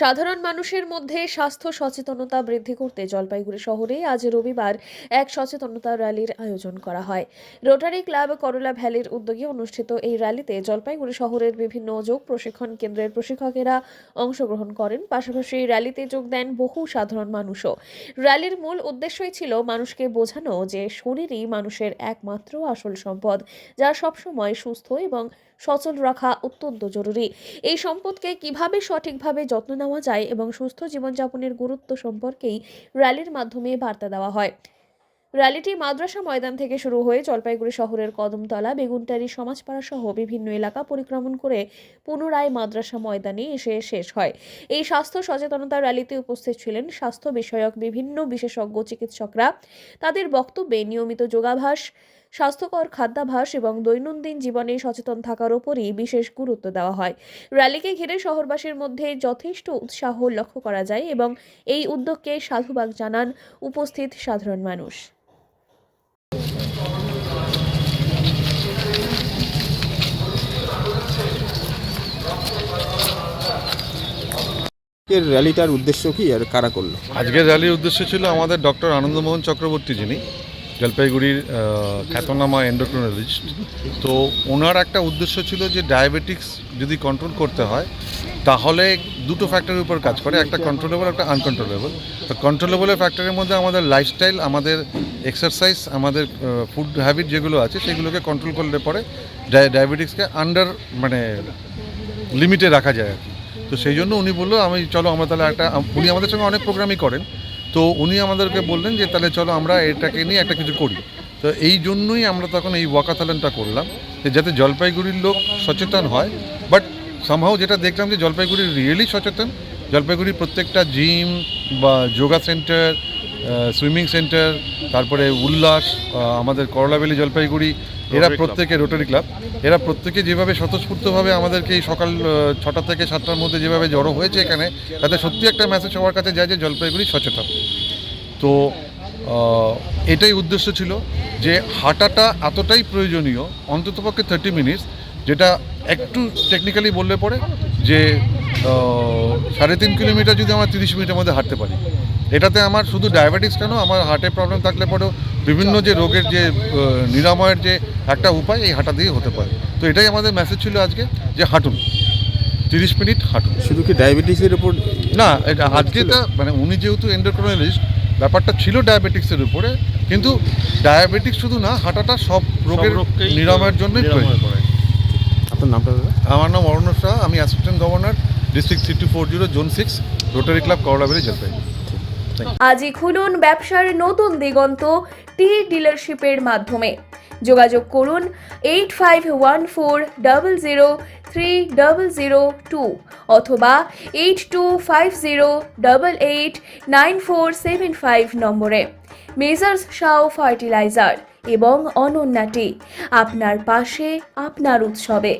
সাধারণ মানুষের মধ্যে স্বাস্থ্য সচেতনতা বৃদ্ধি করতে জলপাইগুড়ি শহরে আজ রবিবার এক সচেতনতা র্যালির আয়োজন করা হয়। রোটারি ক্লাব করলা ভ্যালির উদ্যোগে অনুষ্ঠিত এই র্যালিতে জলপাইগুড়ি শহরের বিভিন্ন যোগ প্রশিক্ষণ কেন্দ্রের প্রশিক্ষকেরা অংশগ্রহণ করেন। পাশাপাশি র্যালিতে যোগ দেন বহু সাধারণ মানুষও। র্যালির মূল উদ্দেশ্যই ছিল মানুষকে বোঝানো যে শরীরই মানুষের একমাত্র আসল সম্পদ, যা সবসময় সুস্থ এবং সচল রাখা অত্যন্ত জরুরি। এই সম্পদকে কীভাবে সঠিকভাবে যত্ন নেওয়া যায় এবং সুস্থ জীবনযাপনের গুরুত্ব সম্পর্কেই র্যালির মাধ্যমে বার্তা দেওয়া হয়। র্যালিটি মাদ্রাসা ময়দান থেকে শুরু হয়ে জলপাইগুড়ি শহরের কদমতলা বেগুনটারি সমাজপাড়া সহ বিভিন্ন এলাকা পরিক্রমণ করে পুনরায় মাদ্রাসা ময়দানে এসে শেষ হয়। এই স্বাস্থ্য সচেতনতা র্যালিতে উপস্থিত ছিলেন স্বাস্থ্য বিষয়ক বিভিন্ন বিশেষজ্ঞ চিকিৎসকরা। তাদের বক্তব্যে নিয়মিত যোগাভ্যাস স্বাস্থ্যকর খাদ্যাভাস এবং দৈনন্দিন জীবনে সচেতন থাকার ওপরই বিশেষ গুরুত্ব দেওয়া হয়। র্যালিকে ঘিরে শহরবাসীর মধ্যে যথেষ্ট উৎসাহ লক্ষ্য করা যায় এবং এই উদ্যোগকে সাধুবাদ জানান উপস্থিত সাধারণ মানুষ। এর র্যালিটার উদ্দেশ্য কি আর কারা করল? আজকের র্যালির উদ্দেশ্য ছিল আমাদের ডক্টর আনন্দমোহন চক্রবর্তী যিনি জলপাইগুড়ির খ্যাতনামা এন্ডোক্রিনোলজিস্ট তো ওনার একটা উদ্দেশ্য ছিল যে ডায়াবেটিক্স যদি কন্ট্রোল করতে হয়, তাহলে দুটো ফ্যাক্টরের উপর কাজ করে, একটা কন্ট্রোলেবল একটা আনকন্ট্রোলেবল তো কন্ট্রোলেবলের ফ্যাক্টরের মধ্যে আমাদের লাইফস্টাইল আমাদের এক্সারসাইজ আমাদের ফুড হ্যাবিট যেগুলো আছে, সেগুলোকে কন্ট্রোল করলে পরে ডায়াবেটিক্সকে আন্ডার মানে লিমিটে রাখা যায় আর কি। তো সেই জন্য উনি বলল, আমি, চলো আমরা তাহলে একটা, উনি আমাদের সঙ্গে অনেক প্রোগ্রামই করেন। তো উনি আমাদেরকে বললেন যে, তাহলে চলো আমরা এটাকে নিয়ে একটা কিছু করি। তো এই জন্যই আমরা তখন এই ওয়াকাথলনটা করলাম, যে যাতে জলপাইগুড়ির লোক সচেতন হয়। বাট সামহাও যেটা দেখলাম যে জলপাইগুড়ি রিয়েলি সচেতন। জলপাইগুড়ির প্রত্যেকটা জিম বা যোগা সেন্টার সুইমিং সেন্টার তারপরে উল্লাস আমাদের করলাবেলি জলপাইগুড়ি এরা প্রত্যেকে রোটারি ক্লাব এরা প্রত্যেকে যেভাবে স্বতঃস্ফূর্তভাবে আমাদেরকে এই সকাল ছটা থেকে সাতটার মধ্যে যেভাবে জড়ো হয়েছে এখানে তাতে সত্যি একটা মেসেজ সবার কাছে যায় যে জলপাইগুড়ি সচেতন। তো এটাই উদ্দেশ্য ছিল যে হাঁটাটা এতটাই প্রয়োজনীয় অন্ততপক্ষে থার্টি মিনিটস যেটা একটু টেকনিক্যালি বললে পরে যে সাড়ে তিন কিলোমিটার যদি আমরা তিরিশ মিনিটের মধ্যে হাঁটতে পারি। এটাতে আমার শুধু ডায়াবেটিস কেন আমার হার্টের প্রবলেম থাকলে পরেও বিভিন্ন যে রোগের যে নিরাময়ের যে একটা উপায় এই হাঁটা দিয়ে হতে পারে। তো এটাই আমাদের মেসেজ ছিল আজকে যে হাঁটুন। তিরিশ মিনিট হাঁটুন। শুধু কি ডায়াবেটিসের উপর না এটা আজকে তা মানে উনি যেহেতু এন্ডোক্রোনোলজিস্ট ব্যাপারটা ছিল ডায়াবেটিক্সের উপরে কিন্তু ডায়াবেটিক্স শুধু না হাঁটাটা সব রোগের নিরাময়ের জন্যই। আপনার নামটা দাদা? আমার নাম অরণ্য শাহ আমি assistant governor district three two four zero zone six Rotary club করলাবেরি Jalpaiguri আজই খুলুন ব্যবসার নতুন দিগন্ত টি ডিলারশিপের মাধ্যমে। যোগাযোগ করুন eight five one four double zero three double zero two অথবা eight two five zero double eight nine four seven five নম্বরে। Measures Shaw fertiliser এবং অনন্যাটি আপনার পাশে, আপনার উৎসবে।